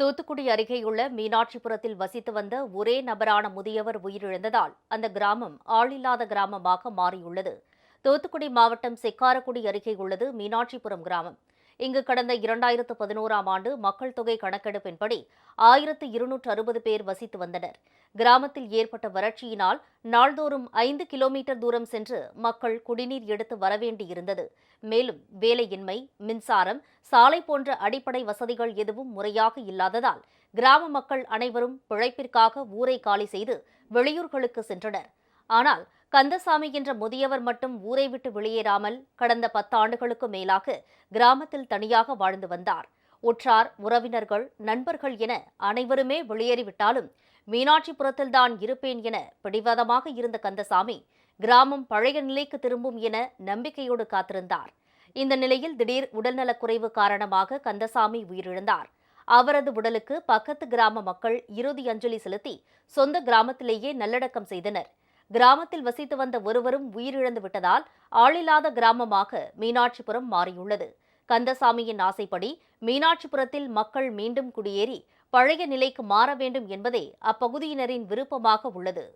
தூத்துக்குடி அருகேயுள்ள மீனாட்சிபுரத்தில் வசித்து வந்த ஒரே நபரான முதியவர் உயிரிழந்ததால் அந்த கிராமம் ஆளில்லாத கிராமமாக மாறியுள்ளது. தூத்துக்குடி மாவட்டம் செக்காரக்குடி அருகே உள்ளது மீனாட்சிபுரம் கிராமம். இங்கு கடந்த இரண்டாயிரத்து பதினோராம் ஆண்டு மக்கள் தொகை கணக்கெடுப்பின்படி ஆயிரத்து இருநூற்று அறுபது பேர் வசித்து வந்தனர். கிராமத்தில் ஏற்பட்ட வறட்சியினால் நாள்தோறும் ஐந்து கிலோமீட்டர் தூரம் சென்று மக்கள் குடிநீர் எடுத்து வரவேண்டியிருந்தது. மேலும் வேலையின்மை மின்சாரம் சாலை போன்ற அடிப்படை வசதிகள் எதுவும் முறையாக இல்லாததால் கிராம மக்கள் அனைவரும் பிழைப்பிற்காக ஊரை காலி செய்து வெளியூர்களுக்கு சென்றனர். ஆனால் கந்தசாமி என்ற முதியவர் மட்டும் ஊரை விட்டு வெளியேறாமல் கடந்த பத்தாண்டுகளுக்கு மேலாக கிராமத்தில் தனியாக வாழ்ந்து வந்தார். உற்றார் உறவினர்கள் நண்பர்கள் என அனைவருமே வெளியேறிவிட்டாலும் மீனாட்சிபுரத்தில்தான் இருப்பேன் என பிடிவாதமாக இருந்த கந்தசாமி கிராமம் பழைய நிலைக்கு திரும்பும் என நம்பிக்கையோடு காத்திருந்தார். இந்த நிலையில் திடீர் உடல்நலக்குறைவு காரணமாக கந்தசாமி உயிரிழந்தார். அவரது உடலுக்கு பக்கத்து கிராம மக்கள் இறுதி அஞ்சலி செலுத்தி சொந்த கிராமத்திலேயே நல்லடக்கம் செய்தனர். கிராமத்தில் வசித்து வந்த ஒருவரும் உயிரிழந்து விட்டதால் ஆளில்லாத கிராமமாக மீனாட்சிபுரம் மாறியுள்ளது. கந்தசாமியின் ஆசைப்படி மீனாட்சிபுரத்தில் மக்கள் மீண்டும் குடியேறி பழைய நிலைக்கு மாற வேண்டும் என்பதே அப்பகுதியினரின் விருப்பமாக உள்ளது.